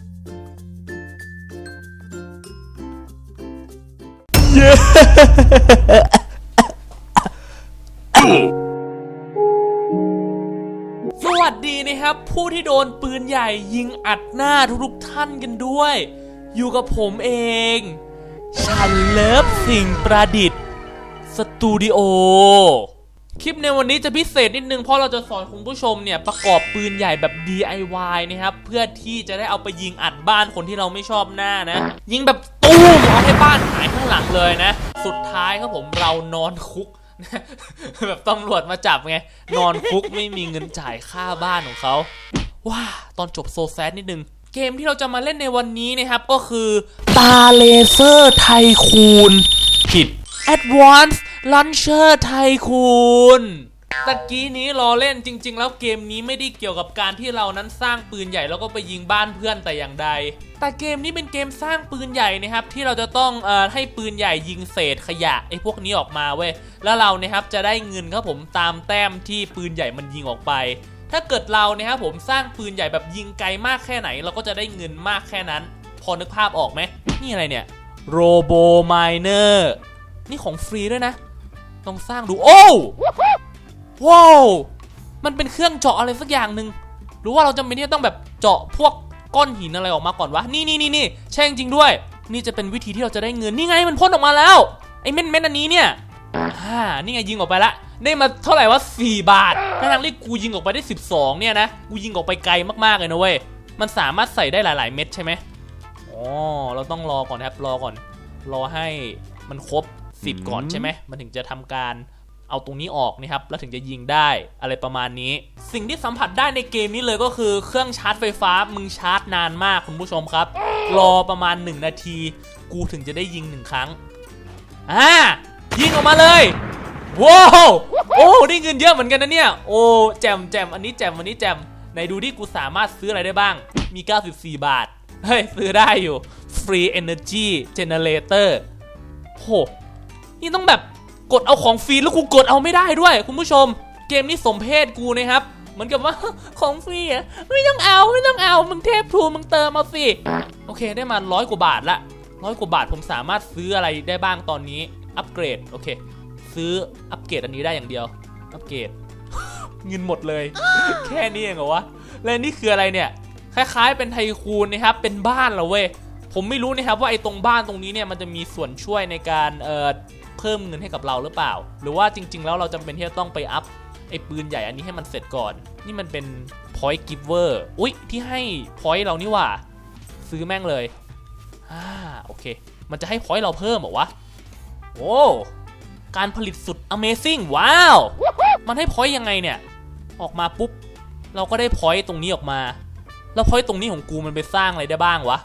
สวัสดีนะครับ ผู้ที่โดนปืนใหญ่ยิงอัดหน้าทุกๆท่านกันด้วย อยู่กับผมเองชันเลิฟสิ่งประดิษฐ์ สตูดิโอ คลิปในวันนี้จะพิเศษนิดนึงเพราะเราจะสอนคุณผู้ชมเนี่ยประกอบปืนใหญ่แบบ DIY นะครับเพื่อที่จะได้เอาไปยิงอัดบ้านคนที่เราไม่ชอบหน้านะ ยิงแบบตู้มเอาให้บ้านหายข้างหลังเลยนะ สุดท้ายครับผมเรานอนคุกแบบตำรวจมาจับไง นอนคุกไม่มีเงินจ่ายค่าบ้านของเขาว้าตอนจบโซแซดนิดนึง เกมที่เราจะมาเล่นในวันนี้นะครับก็คือตาเลเซอร์ไทคูนผิด Advanced Launcher Tycoon ตะกี้นี้รอเล่นจริง ๆ แล้วเกมนี้ไม่ได้เกี่ยวกับการที่เรานั้นสร้างปืนใหญ่แล้วก็ไปยิงบ้านเพื่อนแต่อย่างใด แต่เกมนี้เป็นเกมสร้างปืนใหญ่นะครับที่เราจะต้องเอ่อให้ปืนใหญ่ยิงเศษขยะไอ้พวกนี้ออกมาเว้ยแล้วเรานะครับจะได้เงินครับผมตามแต้มที่ปืนใหญ่มันยิงออกไป ถ้าเกิดเราเนี่ยครับผมสร้างปืนใหญ่แบบยิงไกลมากแค่ไหน เราก็จะได้เงินมากแค่นั้น พอนึกภาพออกไหมนี่อะไรเนี่ยโรโบไมเนอร์นี่ของฟรีด้วยนะ ต้องสร้างดู โอ้ว้าวมันเป็นเครื่องเจาะอะไรสักอย่างหนึ่งหรือว่าเราจำเป็นที่จะต้องแบบเจาะพวกก้อนหินอะไรออกมาก่อนวะ นี่นี่นี่นี่ใช่จริงด้วย นี่จะเป็นวิธีที่เราจะได้เงิน นี่ไงมันพ่นออกมาแล้ว ไอ้เม็ดเม็ดอันนี้เนี่ยอ่านี่ไงยิงออกไปละ ได้มาเท่าไหร่วะ4บาททั้งที่กูยิงออกไปได้ 12 เนี่ยนะ กูยิงออกไปไกลมากๆเลยนะเว้ย มันสามารถใส่ได้หลาย ๆ เม็ดใช่ไหมอ๋อ เราต้องรอก่อนนะครับ รอก่อน รอให้มันครบ 10ก่อนใช่ไหมมันถึงจะทำการเอาตรงนี้ออกนะครับแล้วถึงจะยิงได้อะไรประมาณนี้ สิ่งที่สัมผัสได้ในเกมนี้เลยก็คือเครื่องชาร์จไฟฟ้ามึงชาร์จนานมากคุณผู้ชมครับ รอประมาณ 1 นาที กูถึงจะได้ยิงหนึ่งครั้งอ่ายิงออกมาเลยว้าวโอ้ได้เงินเยอะเหมือนกันนะเนี่ย โอ้แจมแจมอันนี้แจมอันนี้แจมไหนดูดิกูสามารถซื้ออะไรได้บ้างมี 94 บาทเฮ้ยซื้อได้อยู่ Free Energy Generator โห นี่ต้องแบบกดเอาของฟรีแล้วกูกดเอาไม่ได้ด้วย คุณผู้ชม เกมนี้สมเพศกูนะครับเหมือนกับว่าของฟรีอะไม่ต้องเอาไม่ต้องเอามึงเทพทูมึงเติมเอาสิโอเคได้มาร้อยกว่าบาทละร้อยกว่าบาทผมสามารถซื้ออะไรได้บ้างตอนนี้อัปเกรดโอเค ซื้ออัปเกรดอันนี้ได้อย่างเดียวอัปเกรดเงินหมดเลย แค่นี้เองเหรอวะแล้วนี่คืออะไรเนี่ย คล้ายๆเป็นไทคูนนะครับเป็นบ้านเหรอเว้ยผมไม่รู้นะครับว่าไอ้ตรงบ้านตรงนี้เนี่ยมันจะมีส่วนช่วยในการเอ่อ เพิ่มเงินให้กับเราหรือเปล่า หรือว่าจริง ๆ แล้วเราจำเป็นที่จะต้องไปอัพไอ้ปืนใหญ่อันนี้ให้มันเสร็จก่อน นี่มันเป็น point giver อุ๊ย ที่ให้ point เรานี่ว่า ซื้อแม่งเลยอ่าโอเค มันจะให้ point เราเพิ่มเหรอวะ โอ้ การผลิตสุด Amazing ว้าว มันให้ point ยังไงเนี่ย ออกมาปุ๊บ เราก็ได้ point ตรงนี้ออกมา แล้ว point ตรงนี้ของกูมันไปสร้างอะไรได้บ้างวะ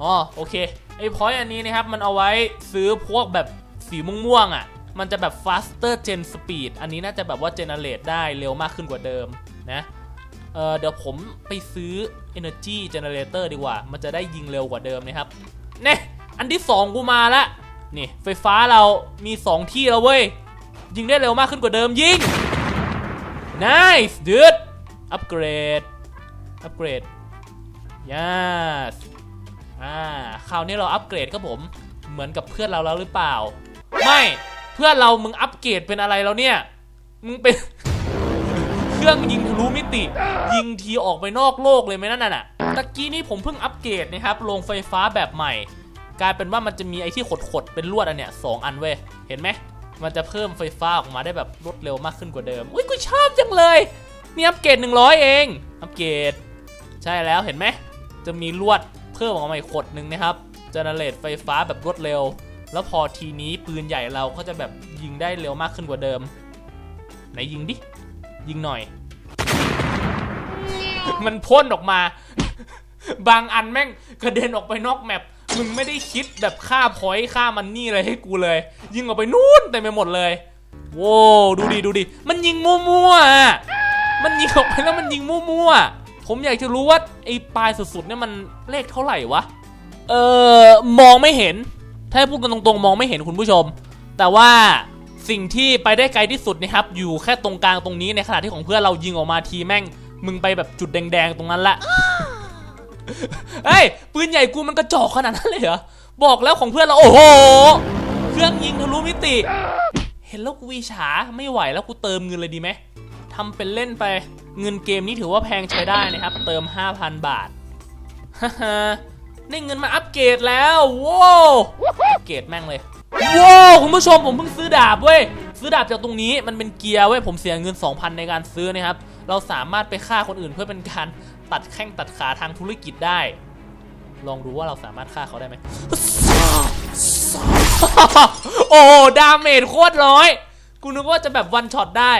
อ๋อ โอเค ไอ้พอยต์อันนี้นะครับ มันเอาไว้ซื้อพวกแบบ สีม่วงๆอะ มันจะแบบ faster gen speed อันนี้น่าจะแบบว่า generate ได้เร็วมากขึ้นกว่าเดิมนะเเดี๋ยวผมไปซื้อ energy generator ดีกว่า มันจะได้ยิงเร็วกว่าเดิมนะครับเน่อันที่ 2 กูมาละนี่ไฟฟ้าเรามี 2 ที่แล้วเว้ย ยิงได้เร็วมากขึ้นกว่าเดิมยิง nice dude อัปเกรด อัปเกรด yes อ่า คราวนี้เราอัปเกรดครับผม เหมือนกับเพื่อนเราแล้วหรือเปล่า ไม่เพื่อนเรามึงอัปเกรดเป็นอะไรแล้วเนี่ย มึงเป็น เครื่องยิงทะลุมิติ ยิงทีออกไปนอกโลกเลยไหมนั่นน่ะตะกี้นี้ผมเพิ่งอัปเกรดนะครับลงไฟฟ้าแบบใหม่ กลายเป็นว่ามันจะมีไอ้ที่ขดๆเป็นลวดอันเนี้ยสองอันเว้ยเห็นไหมมันจะเพิ่มไฟฟ้าออกมาได้แบบรวดเร็วมากขึ้นกว่าเดิม อุ้ยกูชอบจังเลยนี่อัปเกรด100 เอง อัปเกรด ใช่แล้วเห็นไหม จะมีลวดเพิ่มออกมาอีกขดหนึ่งนะครับเจเนเรตไฟฟ้าแบบรวดเร็ว แล้วพอทีนี้ปืนใหญ่เราก็จะแบบยิงได้เร็วมากขึ้นกว่าเดิม ไหนยิงดิ ยิงหน่อย มันพ่นออกมา บางอันแม่งกระเด็นออกไปนอกแมปมึงไม่ได้คิดแบบค่าพอยต์ค่ามันนี่อะไรให้กูเลย ยิงออกไปนู่นเต็มไปหมดเลยโว้ดูดิดูดิมันยิงมั่วๆอะมันยิงออกไปแล้วมันยิงมั่วๆผมอยากจะรู้ว่าไอ้ปลายสุดๆเนี่ยมันเลขเท่าไหร่วะเออมองไม่เห็น ถ้าพูดกันตรงๆ มองไม่เห็นคุณผู้ชม แต่ว่าสิ่งที่ไปได้ไกลที่สุดนะครับ อยู่แค่ตรงกลางตรงนี้ในขณะที่ของเพื่อนเรายิงออกมาทีแม่ง มึงไปแบบจุดแดงๆ ตรงนั้นละเฮ้ยปืนใหญ่กูมันกระจอกขนาดนั้นเลยเหรอ บอกแล้วของเพื่อนเรา โอ้โห เครื่องยิงทะลุมิติ เห็นแล้วกูวิชาไม่ไหวแล้วกูเติมเงินเลยดีไหมทำเป็นเล่นไปเงินเกมนี้ถือว่าแพงใช้ได้นะครับ เติม 5,000 บาทฮ่า ได้เงินมาอัปเกรดแล้วว้าวอัปเกรดแม่งเลยว้าวคุณผู้ชมผมเพิ่งซื้อดาบเว้ยซื้อดาบจากตรงนี้มันเป็นเกียร์เว้ยผมเสียเงิน 2,000 ในการซื้อนะครับ เราสามารถไปฆ่าคนอื่นเพื่อเป็นการตัดแข้งตัดขาทางธุรกิจได้ ลองดูว่าเราสามารถฆ่าเขาได้ไหมโอ้ดาเมจโคตรร้อยกูนึกว่าจะแบบวันช็อตได้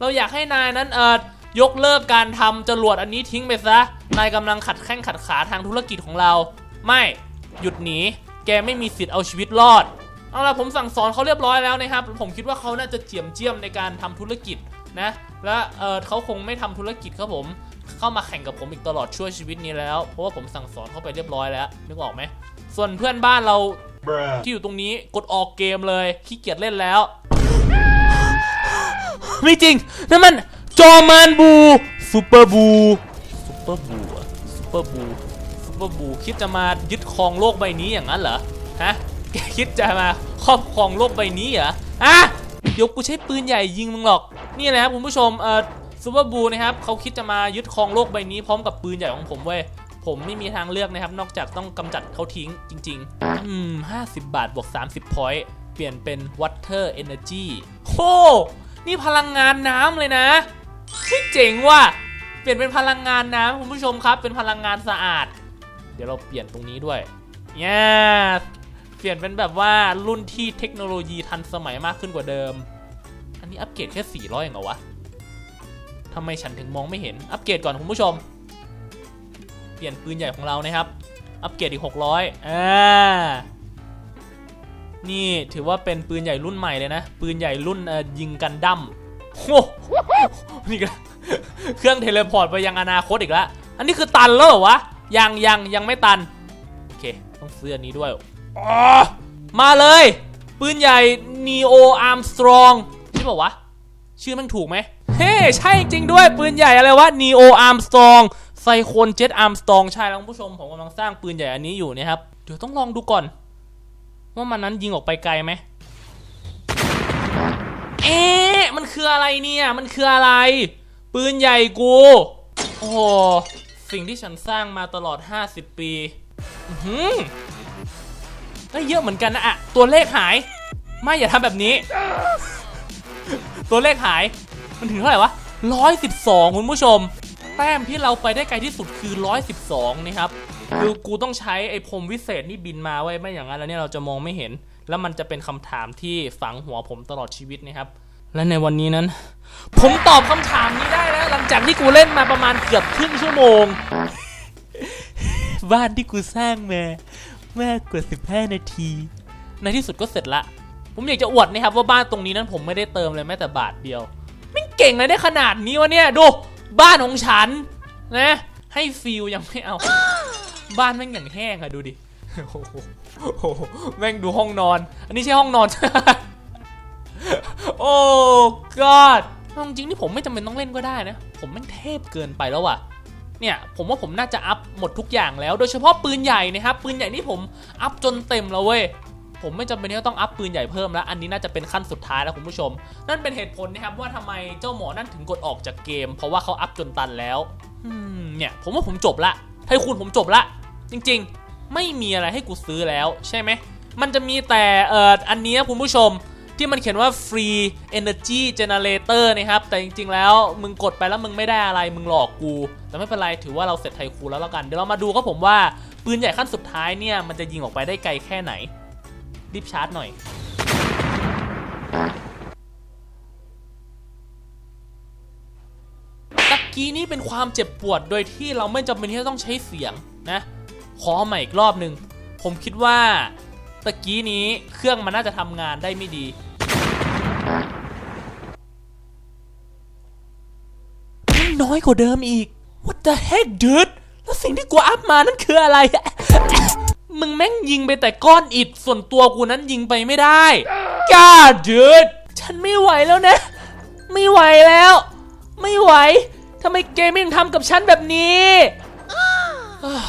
เราอยากให้นายนั้นเออ ยกเลิกการทำจรวดอันนี้ทิ้งไปซะ นายกำลังขัดแข้งขัดขาทางธุรกิจของเรา ไม่หยุดหนี แกไม่มีสิทธิ์เอาชีวิตรอด เอาล่ะผมสั่งสอนเขาเรียบร้อยแล้วนะครับ ผมคิดว่าเขาน่าจะเจียมเจียมในการทำธุรกิจนะ และเออเขาคงไม่ทำธุรกิจครับผมเข้ามาแข่งกับผมอีกตลอดช่วยชีวิตนี้แล้ว เพราะว่าผมสั่งสอนเขาไปเรียบร้อยแล้ว นึกออกไหม ส่วนเพื่อนบ้านเรา Bruh. ที่อยู่ตรงนี้กดออกเกมเลยขี้เกียจเล่นแล้ว ไม่จริงนั่นมัน จอมานบูซูเปอร์บูซูเปอร์บูอะซูเปอร์บูซูเปอร์บูคิดจะมายึดครองโลกใบนี้อย่างนั้นเหรอฮะแกคิดจะมาครอบครองโลกใบนี้เหรออะเดี๋ยวกูใช้ปืนใหญ่ยิงมึงหรอกนี่แหละครับคุณผู้ชมเอ่อซูเปอร์บูนะครับเขาคิดจะมายึดครองโลกใบนี้พร้อมกับปืนใหญ่ของผมเว้ยผมไม่มีทางเลือกนะครับ นอกจากต้องกำจัดเขาทิ้งจริง ๆ อืม50บาทบวก30 point เปลี่ยนเป็น water energy โอ้นี่พลังงานน้ำเลยนะ เจ๋งว่ะ เปลี่ยนเป็นพลังงานน้ำคุณผู้ชมครับ เป็นพลังงานสะอาด เดี๋ยวเราเปลี่ยนตรงนี้ด้วยเนี่ยเปลี่ยนเป็นแบบว่ารุ่นที่เทคโนโลยีทันสมัยมากขึ้นกว่าเดิม อันนี้อัปเกรดแค่ 400เองเหรอวะทำไมฉันถึงมองไม่เห็น อัปเกรดก่อนคุณผู้ชม เปลี่ยนปืนใหญ่ของเรานะครับ อัปเกรดอีก 600อ่านี่ถือว่าเป็นปืนใหญ่รุ่นใหม่เลยนะ ปืนใหญ่รุ่นยิงกันดั้ม โอ้นี่ก็เครื่องเทเลพอร์ตไปยังอนาคตอีกแล้วอันนี้คือตันแล้วเหรอวะ ยังยังยังไม่ตัน โอเค ต้องซื้ออันนี้ด้วยอ๋อมาเลย ปืนใหญ่ Neo Armstrong ใช่ป่าวะ ชื่อมันถูกไหม เฮ้ ใช่จริงด้วย ปืนใหญ่อะไรวะ Neo Armstrong ไซโคนเจ็ตอาร์มสตองใช่แล้วคุณผู้ชม ผมกำลังสร้างปืนใหญ่อันนี้อยู่นะครับ เดี๋ยวต้องลองดูก่อน ว่ามันนั้นยิงออกไปไกลไหมเอ๊ะมันคืออะไรเนี่ย มันคืออะไร ปืนใหญ่กู โอ้โห สิ่งที่ฉันสร้างมาตลอด 50 ปีอือหือได้เยอะเหมือนกันนะอะ ตัวเลขหาย ไม่อย่าทำแบบนี้ ตัวเลขหาย มันถึงเท่าไหร่วะ112คุณผู้ชม แต้มที่เราไปได้ไกลที่สุดคือ112นะครับ คือกูต้องใช้ไอ้พรมวิเศษนี่บินมาไว้ไม่อย่างนั้นแล้วเนี่ยเราจะมองไม่เห็น แล้วมันจะเป็นคำถามที่ฝังหัวผมตลอดชีวิตนะครับ และในวันนี้นั้น ผมตอบคำถามนี้ได้แล้ว หลังจากที่กูเล่นมาประมาณเกือบครึ่งชั่วโมง บ้านที่กูสร้างมามากกว่า 15 นาที ในที่สุดก็เสร็จละ ผมอยากจะอวดนะครับว่าบ้านตรงนี้นั้นผมไม่ได้เติมเลยแม้แต่บาทเดียวไม่เก่งเลยได้ขนาดนี้วะเนี่ยดูบ้านของฉันนะให้ฟิลยังไม่เอา บ้านแม่งอย่างแห้งอะดูดิโอ้โหโอ้โหแม่งดูห้องนอน อันนี้ใช่ห้องนอน โอ้ god เอาจริงๆนี่ผมไม่จำเป็นต้องเล่นก็ได้นะ ผมแม่งเทพเกินไปแล้วว่ะเนี่ยผมว่าผมน่าจะอัพหมดทุกอย่างแล้ว โดยเฉพาะปืนใหญ่นะครับปืนใหญ่นี่ผมอัพจนเต็มแล้วเว้ยผมไม่จำเป็นที่จะต้องอัพปืนใหญ่เพิ่มแล้ว อันนี้น่าจะเป็นขั้นสุดท้ายแล้วคุณผู้ชม นั่นเป็นเหตุผลนะครับว่าทำไมเจ้าหมอนั่นถึงกดออกจากเกม เพราะว่าเขาอัพจนตันแล้วเนี่ยผมว่าผมจบละไทคุณผมจบละ จริงๆ ไม่มีอะไรให้กูซื้อแล้วใช่ไหมมันจะมีแต่เอ่ออันนี้คุณผู้ชม ที่มันเขียนว่า free energy generator นะครับ แต่จริง ๆ แล้วมึงกดไปแล้วมึงไม่ได้อะไรมึงหลอกกู แต่ไม่เป็นไรถือว่าเราเสร็จไทคูแล้วแล้วกัน เดี๋ยวเรามาดูครับผมว่าปืนใหญ่ขั้นสุดท้ายเนี่ยมันจะยิงออกไปได้ไกลแค่ไหน รีบชาร์จหน่อยตะกี้นี้เป็นความเจ็บปวดโดยที่เราไม่จำเป็นที่จะต้องใช้เสียงนะ ขอเอาใหม่อีกรอบหนึ่งผมคิดว่า ตะกี้นี้เครื่องมันน่าจะทำงานได้ไม่ดี น้อยกว่าเดิมอีก What the heck dude แล้วสิ่งที่กูอัพมานั่นคืออะไร มึงแม่งยิงไปแต่ก้อนอิฐส่วนตัวกูนั้นยิงไปไม่ได้ God dude ฉันไม่ไหวแล้วนะ ไม่ไหวแล้ว ไม่ไหวทำไมเกมไม่งทำกับฉันแบบนี้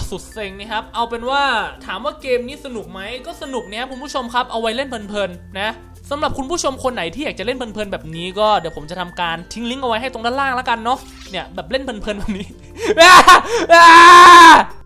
สุดเซ็งนะครับ เอาเป็นว่าถามว่าเกมนี้สนุกไหมก็สนุกเนี่ยคุณผู้ชมครับ เอาไว้เล่นเพลินๆนะสำหรับคุณผู้ชมคนไหนที่อยากจะเล่นเพลินๆแบบนี้ก็เดี๋ยวผมจะทำการทิ้งลิงก์เอาไว้ให้ตรงด้านล่างแล้วกันเนาะเนี่ยแบบเล่นเพลินๆแบบนี้